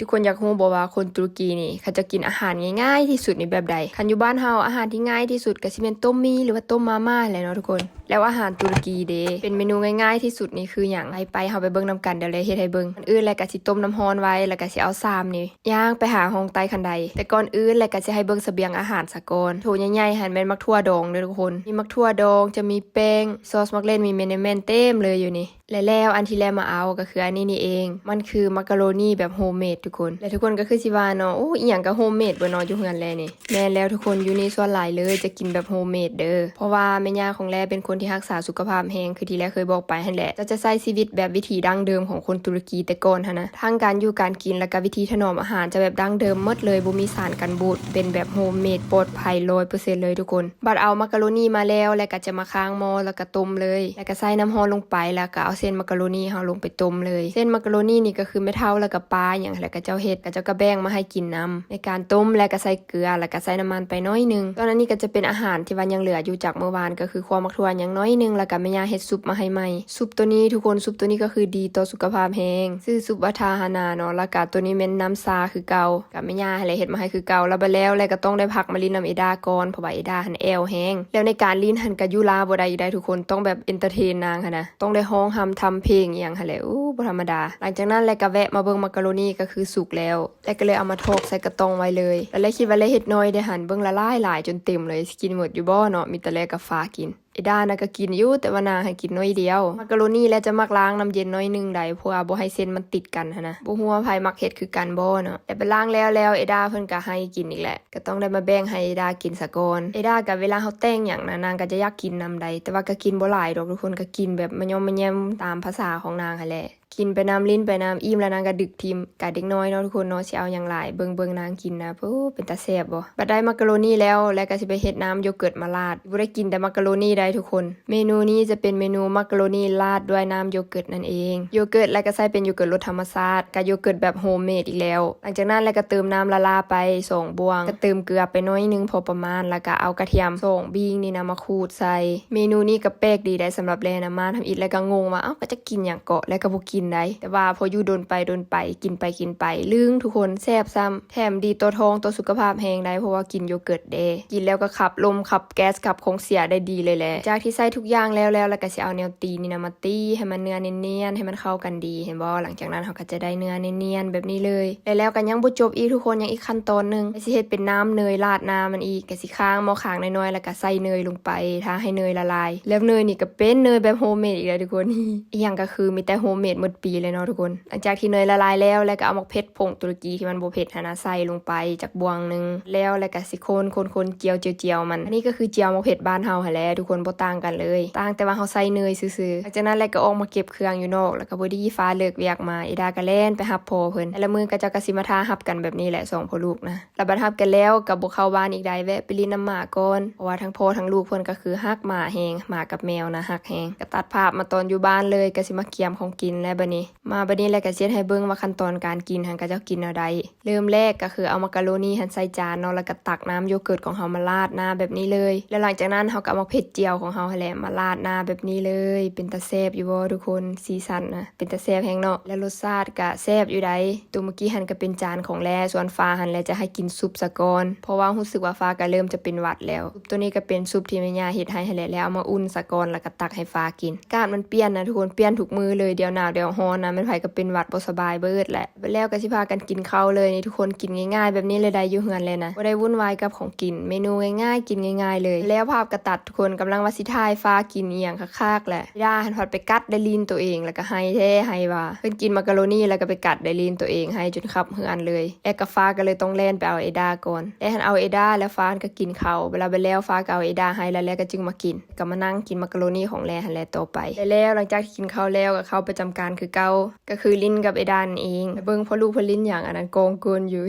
ทุกคนอยากรู้บอกว่าคนตุรกีนี่เขาจะกินอาหารง่ายๆที่สุดในแบบใดคันอยู่บ้านเฮาอาหารที่ง่ายที่สุดก็สิเป็นต้มมีหรือว่าต้มมาม่าแหละเนาะทุกคนแล้วอาหารตุรกีเดเป็นเมนูง่ายๆที่สุดนี่คืออย่างไรไปเฮาไปเบิ่งนํกันเดี๋ยวเลยเฮ็ดให้เบิ่งอื่นแล้วก็สิต้มน้ำร้อนไว้แล้วก็สิเอาซามนี่ย่างไปหาห้องใต้คันใดแต่ก่อนอื่นแล้วก็สิให้เบิ่งเสบียงอาหารสะก่อนโถใหญ่ๆหั่นแม่นมักทั่วดองเด้อทุกคน มีมักทั่วดองจะมีแป้งซอสมักเล่นมีเมนเมนเต็มเลยอยู่นี่และแล้วอันที่แรกมาเอาก็คืออันนี้นี่เอง มันคือมักกะโรนีแบบโฮมเมดทุกคน และทุกคนก็คือสิว่าเนาะโอ้อีหยังก็โฮมเมดบ่เนาะอยู่เฮือนแลนี่แม่นแล้วทุกคนอยู่นี่ส่วนหลายเลยจะกินแบบโฮมเมดเด้อเพราะว่าแม่ย่าของแลเป็นคนที่รักษาสุขภาพแฮงคือที่แรกเคยบอกไปหั่นแหละจะจะใช้ชีวิตแบบวิถีดั้งเดิมของคนตุรกีแต่ก่อนหั่นนะทั้งการอยู่การกินและก็วิธีถนอมอาหารจะแบบดั้งเดิมมดเลยบ่มีสารกันบูดเป็นแบบโฮมเมดปลอดภัย100%เลยทุกคน บัดเอามักกะโรนีมาแล้ว แล้วก็จะมาค้างหม้อแล้วก็ต้มเลย แล้วก็ใส่น้ำร้อนลงไปแล้วก็เอาเส้นมักกะโรนีเฮาลงไปต้มเลย เส้นมักกะโรนีนี่ก็คือไม่เท่าแล้วก็ปลาอย่างแล้วก็เจ้าเฮ็ดก็เจ้าก็แบงมาให้กินนํในการต้มแล้วก็ใส่เกลือแล้วก็ใส่น้ำมันไปน้อยนึงตอนนั้นนี่ก็จะเป็นอาหารที่ว่ายังเหลืออยู่จากเมื่อวานก็คือความมักทั่วอย่างน้อยหนึงแล้วก็แม่ย่าเฮ็ดซุปมาให้ใหม่ซุปตัวนี้ทุกคนซุปตัวนี้ก็คือดีต่อสุขภาพแฮงชื่อซุปวัฒาหานาเนาะแล้วก็ตัวนี้เป็นน้ำซาคือเก่ากับแม่ย่าให้เฮ็ดมาให้คือเก่าแล้วไปแล้วแล้วก็ต้องได้พักมาลินน้ำเอดาก่อนเพราะว่าเอดาหันแอวแฮงแล้วในการลินหันกับยุลาบ่ได้ได้ทุกคนต้องแบบเอนเตอร์เทนนางค่ะนะต้องได้ฮ้องทำทำเพลงอหย่างค่ะแหละอู้บ่ธรรมดา หลังจากนั้นแล้วก็แวะมาเบิ่งมักกะโรนีก็คือสุกแล้วแล้วก็เลยเอามาทอกใส่กระตองไว้เลยแล้วเลยคิดว่าเลยเฮ็ดน้อยได้หันเบิ่งละลายหลายจนเต็มเลยกินหมดอยู่บ่เนาะมีแต่แลกกับฟ้ากิน ไอ้ด้านะก็กินอยู่แต่ว่านางให้กินน้อยเดียว มักกะโรนีแล้วจะมักล้างน้ำเย็นน้อยหนึงได้เพราะว่าบ่ให้เส้นมันติดกันหั้นนะบ่ฮู้ว่าไผมักเฮ็ดคือกันบ่เนาะแต่ไปล้างแล้วแล้วไอ้ด้าเพิ่นก็ให้กินอีกแหละก็ต้องได้มาแบ่งให้ไอ้ด้ากินซะก่อนไอ้ด้าก็เวลาเฮาแต่งหยังนะนางก็จะอยากกินน้ำใดแต่ว่าก็กินบ่หลายดอกทุกคนก็กินแบบมะยอมมะแยมตามภาษาของนางหั่นแหละ กินไปน้ำลิ้นไปน้ำอิ่มแล้วนางก็ดึกทิมกะเด็กน้อยเนาะทุกคนเนาะสิเอาอย่างหลายเบิงเบิงนางกินนะโอ้เป็นตาแซ่บบ่บัดได้มักกะโรนีแล้วแล้วก็สิไปเฮ็ดน้ำโยเกิร์ตมาราดบ่ได้กินแต่มักกะโรนีได้ทุกคน เมนูนี้จะเป็นเมนูมักกะโรนีราดด้วยน้ำโยเกิร์ตนั่นเองโยเกิร์ตแล้วก็ใส่เป็นโยเกิร์ตรสธรรมชาติกับโยเกิร์ตแบบโฮมเมดอีกแล้ว หลังจากนั้นแล้วก็เติมน้ำละลาไปสองบวงก็เติมเกลือไปน้อยนึงพอประมาณแล้วก็เอากระเทียมสองบิงนี่นะมาขูดใส่ เมนูนี้ก็แปลกดีได้สำหรับแลนะมาทำอีกแล้วก็งงว่าเอ้าก็จะกินอย่างเกาะแล้วก็บ่กินได้แต่ว่าพออยู่โดนไปโดนไปกินไปกินไปลึงทุกคนแซ่บซ้ำแถมดีตัวท้องตัวสุขภาพแฮงได้เพราะว่ากินโยเกิร์ตเดย์กินแล้วก็ขับลมขับแก๊สขับของเสียได้ดีเลยแหละจากที่ใส่ทุกอย่างแล้วแล้วแล้วก็สิเอาแนวตีนี่นะมาตีให้มันเนื้อเนียนๆให้มันเข้ากันดีเห็นบ่หลังจากนั้นเขาก็จะได้เนื้อเนียนๆแบบนี้เลยแล้วแล้วก็ยังบ่จบอีกทุกคนยังอีกขั้นตอนหนึงก็สิเฮ็ดเป็นน้ำเนยราดน้ำมันอีกก็สิค้างหม้อค้างน้อยๆแล้วก็ใส่เนยลงไปถ้าให้เนยละลาย แล้วเนยนี่ก็เป็นเนยแบบโฮมเมดอีกแล้วทุกคนอีกอย่างก็คือมีแต่โฮมเมดหมดปีเลยเนาะทุกคน หลังจากที่เนยละลายแล้วแล้วก็เอาหมกเพชรผงตุรกีที่มันโบเผ็ดหนนะใส่ลงไปจากบวงหนึ่งแล้วแล้วก็สิโคนคนคนเจียวเจียวเจียวมันอันนี้ก็คือเจียวหมกเผ็ดบ้านเฮาหแหละทุกคนบ่ต่างกันเลยต่างแต่ว่าเฮาใส่เนยซื่อๆหลังจากนั้นแล้วก็ออกมาเก็บเครื่องอยู่นอก แล้วก็บ่ด้ฟ้าเลิกเวียกมาอีดาก็แล่นไปรับพอเพิ่นแต่ละมือก็จะก็สิมาทารับกันแบบนี้แหละสองพ่อลูกนะแล้วบัดรับกันแล้วก็บ่เข้าบ้านอีกได้แวะไปลินน้ำหมาก่อนเพราะว่าทั้งพ่อทั้งลูกเพิ่นก็คือฮักหมาแฮงหมากับแมวนะฮักแฮงก็ตัดภาพมาตอนอยู่บ้านเลยก็สิมาเกียมของกินแล้วบัดนี้ มาบัดนี้แล้วก็เฮ็ดให้เบิ่งว่าขั้นตอนการกินหันก็จะกินเอาใดเริ่มแรกก็คือเอามักกะโรนีหันใส่จานเนาะแล้วก็ตักน้ำโยเกิร์ตของเฮามาราดหน้าแบบนี้เลย แล้วหลังจากนั้นเฮาก็เอามาเผ็ดเจียวของเฮาแหละมาราดหน้าแบบนี้เลย เป็นตาแซ่บอยู่บ่ทุกคนสีสันนะเป็นตาแซ่บแฮงเนาะแล้วรสชาติก็แซ่บอยู่ใดตัวเมื่อกี้หันก็เป็นจานของแลส่วนฟ้าหันแลจะให้กินซุปซะกอนเพราะว่ารู้สึกว่าฟ้าก็เริ่มจะเป็นหวัดแล้วซุปตัวนี้ก็เป็นซุปที่แม่ย่าเฮ็ดให้หั่นแหละแล้วเอามาอุ่นซะกอนแล้วก็ตักให้ฟ้ากินกาดมันเปลี่ยนนะทุกคนเปลี่ยนทุกมือเลยเดี๋ยวหนาวเดี๋ยวร้อนนะมันไผก็เป็นหวัดบ่สบายเบิดแหละไปแล้วก็สิพากันกินข้าวเลยนี่ทุกคนกินง่ายๆ แบบนี้เลยได้อยู่เฮือนเลยนะบ่ได้วุ่นวายกับของกิน เมนูง่ายๆ กินง่ายๆ เลย แล้วภาพกระตัดทุกคนกำลังว่าสิทายฟ้ากินอีหยังคักๆแหละย่าหันพัดไปกัดได้ลีนตัวเองแล้วก็ให้แท้ให้ว่าเพิ่นกินมักกะโรนีแล้วก็ไปกัดได้ลีนตัวเองให้จนขับเฮือนเลยแอกกับฟ้าก็เลยต้องแล่นไปเอาเอดาก่อนแล้วหันเอาเอดาแล้วฟ้าก็กินข้าวเวลาไปแล้วฟ้าก็เอาเอดาให้แล้วแล้วก็จึงมากินก็มานั่งกินมักกะโรนีของแลหันแลต่อไปแล้วหลังจากที่กินข้าวแล้วก็เข้าประจำการคือเก่าก็คือลิ้นกับเอดานั่นเองเบิ่งพ่อลูกพ่อลิ้นอย่างอันนั้นโกงเกินอยู่